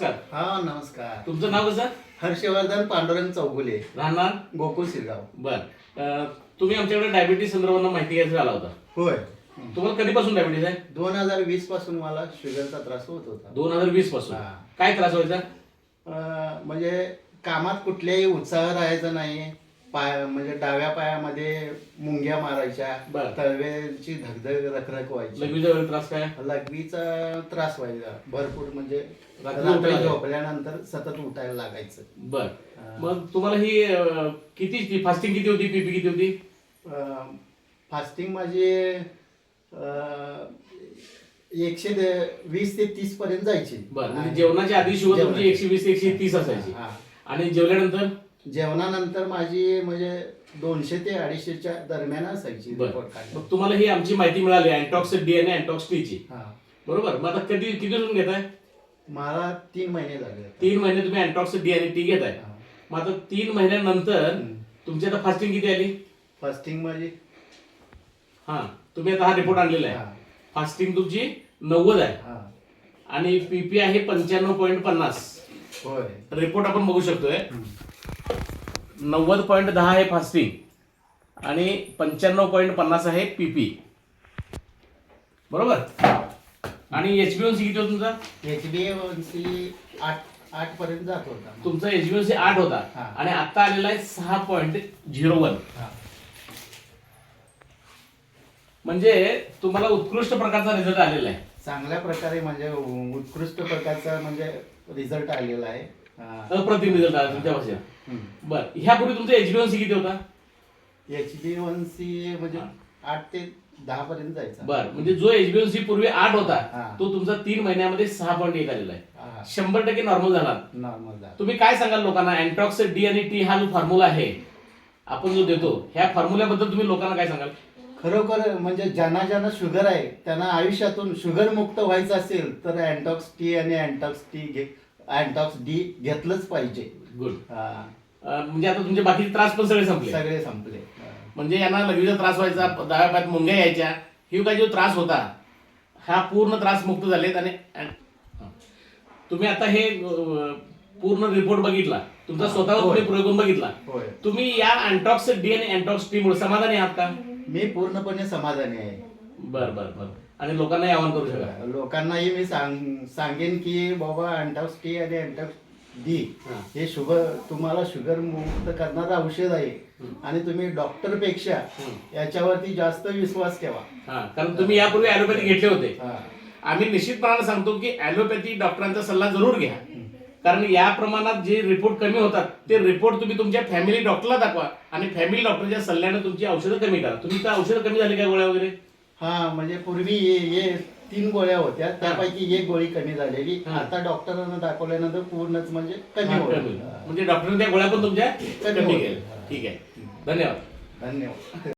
नमस्कार. हा नमस्कार. तुमचं नाव कसं? हर्षवर्धन पांडुरंग चौगुले. राहणार गोकुळ शिरगाव. बर. तुम्ही आमच्याकडे डायबिटीस संदर्भात माहिती घ्यायला आला होता. होय. तुम्हाला कधीपासून डायबिटीस आहे? दोन हजार वीसपासून मला शुगरचा त्रास होत होता. दोन हजार वीसपासून हा. काय त्रास व्हायचा? अं, म्हणजे कामात कुठल्याही उत्साह राहायचा नाही. पाय म्हणजे डाव्या पायामध्ये मुंग्या मारायच्या बरं. तळव्याची धगधग रखरख व्हायची. लघवीचा त्रास काय? लघवीचा त्रास व्हायचा. भरपूर म्हणजे रात्री रात्री उठायला? झोपल्यानंतर सतत उठायला लागायचं. बर. मग तुम्हाला ही अं, किती फास्टिंग किती होती? पीपी किती होती? फास्टिंग माझी अं, एकशे दे- वीस ते तीस पर्यंत जायची. बर. म्हणजे जेवणाच्या आधी शुगर तुमची एकशे वीस एकशे तीस असायची. हा. आणि जेवल्यानंतर? जेवणानंतर माझी म्हणजे दोनशे ते अडीचशेच्या दरम्यान असायची बर. report काढली. मग तुम्हाला ही आमची माहिती मिळाली अँटॉक्स डी आणि अँटॉक्स टी ची. हा. बरोबर? मग आता कधी किती दिवसून घेताय? मला तीन महिने झाले तीन महिने तुम्ही अँटॉक्स डी आणि टी घेताय. हा. मग आता तीन महिन्यानंतर. तुमची आता फास्टिंग किती आली? फास्टिंग माझी हा. तुम्ही आता हा रिपोर्ट आणलेला हा. आहे फास्टिंग तुमची नव्वद आहे. हा. आणि पीपी आहे पंच्याण्णव पॉईंट पन्नास. होय. रिपोर्ट आपण बघू शकतोय. नव्वद पॉईंट दहा आहे फास्टिंग आणि पंच्याण्णव पॉईंट पन्नास आहे पीपी बरोबर आणि एच बी सी किती होता तुमचा एच बी सी आठ आठ पर्यंत जात होता तुमचा एच बी सी आठ होता हा. आणि आता आलेला आहे सहा पॉईंट झिरो वन हा. म्हणजे तुम्हाला उत्कृष्ट प्रकारचा रिझल्ट आलेला आहे चांगल्या प्रकारे म्हणजे उत्कृष्ट प्रकारचा म्हणजे रिझल्ट आलेला आहे. अप्रतिम रिझल्ट आला तुमच्या भाषेत. बर ह्यापूर्वी तुमचा एच बी सी किती होता? एच बी वन सी म्हणजे आठ ते दहा पर्यंत जायचा. बर म्हणजे जो एच बी सी पूर्वी आठ होता. तो तुमचा तीन महिन्यामध्ये सहा पॉईंट एक आलेला आहे. शंभर टक्के नॉर्मल झाला. नॉर्मल झाला. तुम्ही काय सांगाल लोकांना? अँटॉक्स डी आणि टी हा जो फॉर्म्युला आहे आपण जो देतो ह्या फॉर्म्युल्याबद्दल तुम्ही लोकांना काय सांगाल? खरोखर म्हणजे ज्यांना ज्यांना शुगर आहे त्यांना आयुष्यातून शुगर मुक्त व्हायचं असेल तर अँटॉक्स टी आणि अँटॉक्स टी घे. अँटॉक्स डी घेतलंच पाहिजे. गुड हा. म्हणजे आता तुमचे बाकीचे त्रास पण सगळे संपले. सगळे संपले. हा. म्हणजे यांना लगेच त्रास व्हायचा डाव्या पायात मुंग्या यायच्या. ही काय जो त्रास होता हा पूर्ण त्रास मुक्त झालेत आणि हा. तुम्ही आता हे अं, पूर्ण रिपोर्ट बघितला. तुमचा हा, स्वतःवर होय. तुम्ही प्रयोग करून बघितला. होय. तुम्ही या अँटॉक्स डी आणि अँटॉक्स टी मुळे समाधानी आहात का? मी पूर्णपणे समाधानी आहे. बर बर बर. आणि लोकांनाही आवाहन करू शका लोकांनाही मी सांग सांगेन की बाबा अँटॉक्स टी आणि अँटॉक्स डी हा. हे शुगर तुम्हाला शुगर मुक्त करणारं औषध आहे. आणि तुम्ही डॉक्टरपेक्षा. याच्यावरती जास्त विश्वास ठेवा. हा कारण तुम्ही यापूर्वी ॲलोपॅथी घेतले होते. हा. आम्ही निश्चितपणाने सांगतो की ॲलोपॅथी डॉक्टरांचा सल्ला जरूर घ्या. कारण या प्रमाणात जे रिपोर्ट कमी होतात ते रिपोर्ट तुम्ही तुमच्या फॅमिली डॉक्टरला दाखवा आणि फॅमिली डॉक्टरच्या सल्ल्याने तुमची औषधं कमी करा. तुम्ही त्या औषधं कमी झाली का गोळ्या वगैरे? हा म्हणजे पूर्वी ये ये तीन गोळ्या होत्या त्यापैकी एक गोळी कमी झालेली. आता डॉक्टरांना दाखवल्यानंतर पूर्णच म्हणजे कमी होईल. म्हणजे डॉक्टरांनी त्या गोळ्या पण तुमच्या कमी. केल्या ठीक आहे. धन्यवाद. धन्यवाद.